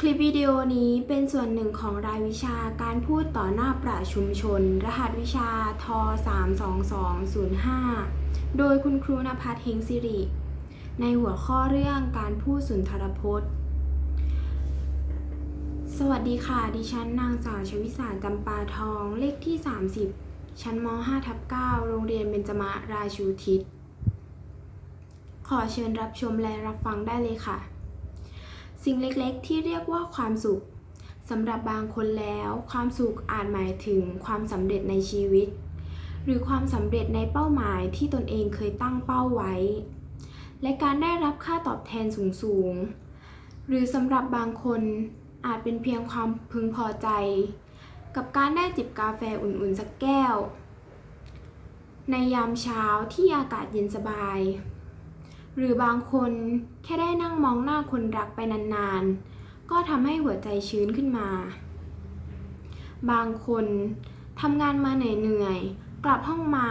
คลิปวิดีโอนี้เป็นส่วนหนึ่งของรายวิชาการพูดต่อหน้าประชุมชน รหัสวิชาท32205 โดยคุณครูนภัสเฮงสิริ ในหัวข้อเรื่องการพูดสุนทรพจน์ สวัสดีค่ะ ดิฉันนางสาวชวิสารจำปาทอง เลขที่ 30 ชั้นม 5 ทับ9โรงเรียนเบญจมราชูทิศ ขอเชิญรับชมและรับฟังได้เลยค่ะ สิ่งเล็กๆ ที่เรียกว่าความสุขสำหรับบางคนแล้ว ความสุขอาจหมายถึงความสำเร็จในชีวิต หรือความสำเร็จในเป้าหมายที่ตนเองเคยตั้งเป้าไว้ และการได้รับค่าตอบแทนสูงๆ หรือสำหรับบางคนอาจเป็นเพียงความพึงพอใจ กับการได้จิบกาแฟอุ่นๆสักแก้ว ในยามเช้าที่อากาศเย็นสบาย หรือบางคนแค่ได้นั่งมองหน้าคนรักไปนานๆ ก็ทำให้หัวใจชื้นขึ้นมา บางคนทำงานมาเหนื่อยๆ กลับห้องมา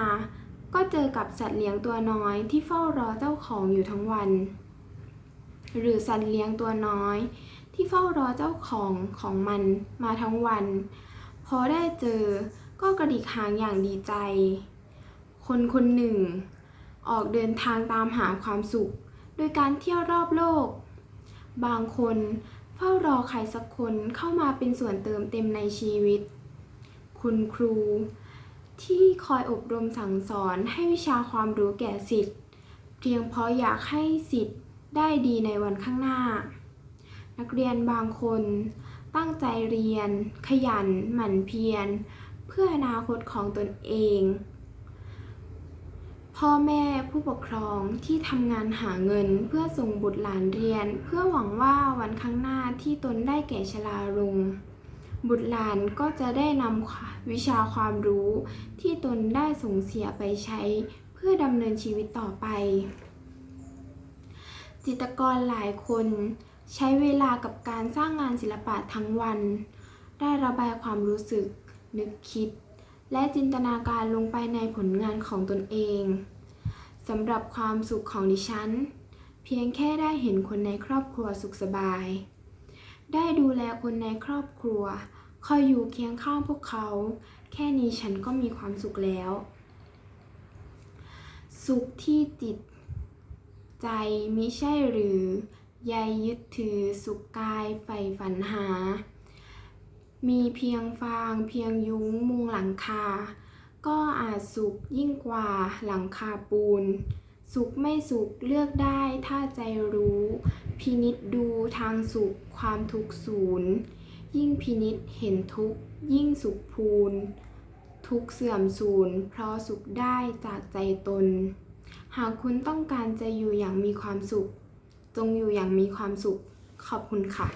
ก็เจอกับสัตว์เลี้ยงตัวน้อยที่เฝ้ารอเจ้าของอยู่ทั้งวัน หรือสัตว์เลี้ยงตัวน้อย ที่เฝ้ารอเจ้าของของมันมาทั้งวัน พอได้เจอก็กระดิกหางอย่างดีใจ คนคนหนึ่ง ออกเดินทางตามหาความสุข โดยการเที่ยวรอบโลก บางคนเฝ้ารอใครสักคนเข้ามาเป็นส่วนเติมเต็มในชีวิต คุณครู ที่คอยอบรมสั่งสอนให้วิชาความรู้แก่สิทธิ์เพียงเพราะอยากให้สิทธิ์ได้ดีในวันข้างหน้า นักเรียนบางคน ตั้งใจเรียน ขยัน หมั่นเพียร เพื่ออนาคตของตนเอง พ่อแม่ผู้ปกครองที่ทำงานหาเงินเพื่อส่งบุตรหลานเรียน เพื่อหวังว่าวันข้างหน้าที่ตนได้แก่ชราลงบุตรหลานก็จะได้นำวิชาความรู้ที่ตนได้ส่งเสียไปใช้ เพื่อดำเนินชีวิตต่อไป จิตรกรหลายคน ใช้เวลากับการสร้างงานศิลปะทั้งวัน ได้ระบายความรู้สึก นึกคิด และจินตนาการลงไปในผลงานของตนเองสำหรับความสุขของดิฉัน เพียงแค่ได้เห็นคนในครอบครัวสุขสบาย ได้ดูแลคนในครอบครัว คอยอยู่เคียงข้างพวกเขา แค่นี้ฉันก็มีความสุขแล้ว สุขที่จิต ใจมิใช่หรือ ใยยึดถือสุขกายใฝ่ฝันหา มีเพียงฟางเพียงยุ้งมุงหลังคา ก็อาจสุขยิ่งกว่าหลังคาปูน สุขไม่สุขเลือกได้ถ้าใจรู้ พินิษดูทางสุขความทุกศูนย์ ยิ่งพินิษเห็นทุกยิ่งสุขพูน ทุกเสื่อมสูญเพราะสุขได้จากใจตน หากคุณต้องการจะอยู่อย่างมีความสุข จงอยู่อย่างมีความสุข ขอบคุณค่ะ